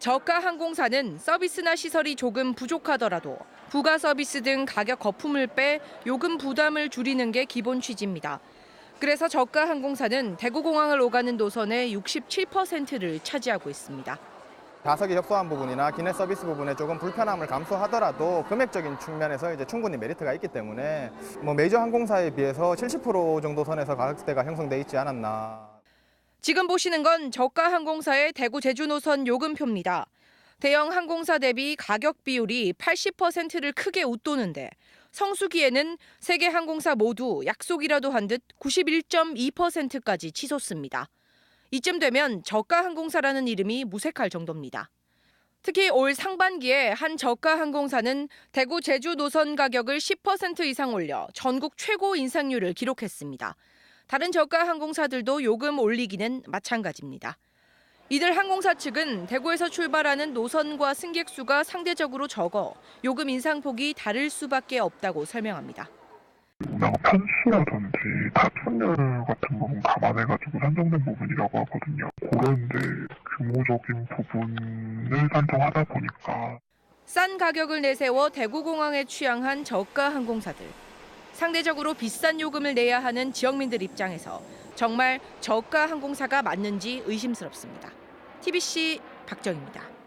저가 항공사는 서비스나 시설이 조금 부족하더라도 부가 서비스 등 가격 거품을 빼 요금 부담을 줄이는 게 기본 취지입니다. 그래서 저가 항공사는 대구공항을 오가는 노선의 67%를 차지하고 있습니다. 좌석이 협소한 부분이나 기내 서비스 부분에 조금 불편함을 감수하더라도 금액적인 측면에서 이제 충분히 메리트가 있기 때문에 뭐 메이저 항공사에 비해서 70% 정도 선에서 가격대가 형성돼 있지 않았나. 지금 보시는 건 저가 항공사의 대구 제주 노선 요금표입니다. 대형 항공사 대비 가격 비율이 80%를 크게 웃도는데 성수기에는 세계 항공사 모두 약속이라도 한 듯 91.2%까지 치솟습니다. 이쯤 되면 저가 항공사라는 이름이 무색할 정도입니다. 특히 올 상반기에 한 저가 항공사는 대구 제주 노선 가격을 10% 이상 올려 전국 최고 인상률을 기록했습니다. 다른 저가 항공사들도 요금 올리기는 마찬가지입니다. 이들 항공사 측은 대구에서 출발하는 노선과 승객 수가 상대적으로 적어 요금 인상폭이 다를 수밖에 없다고 설명합니다. 운항 편수라든지 타투율 같은 부분 감안해가지고 산정된 부분이라고 하거든요. 그런 이제 규모적인 부분을 산정하다 보니까 싼 가격을 내세워 대구공항에 취향한 저가 항공사들. 상대적으로 비싼 요금을 내야 하는 지역민들 입장에서 정말 저가 항공사가 맞는지 의심스럽습니다. TBC 박정입니다.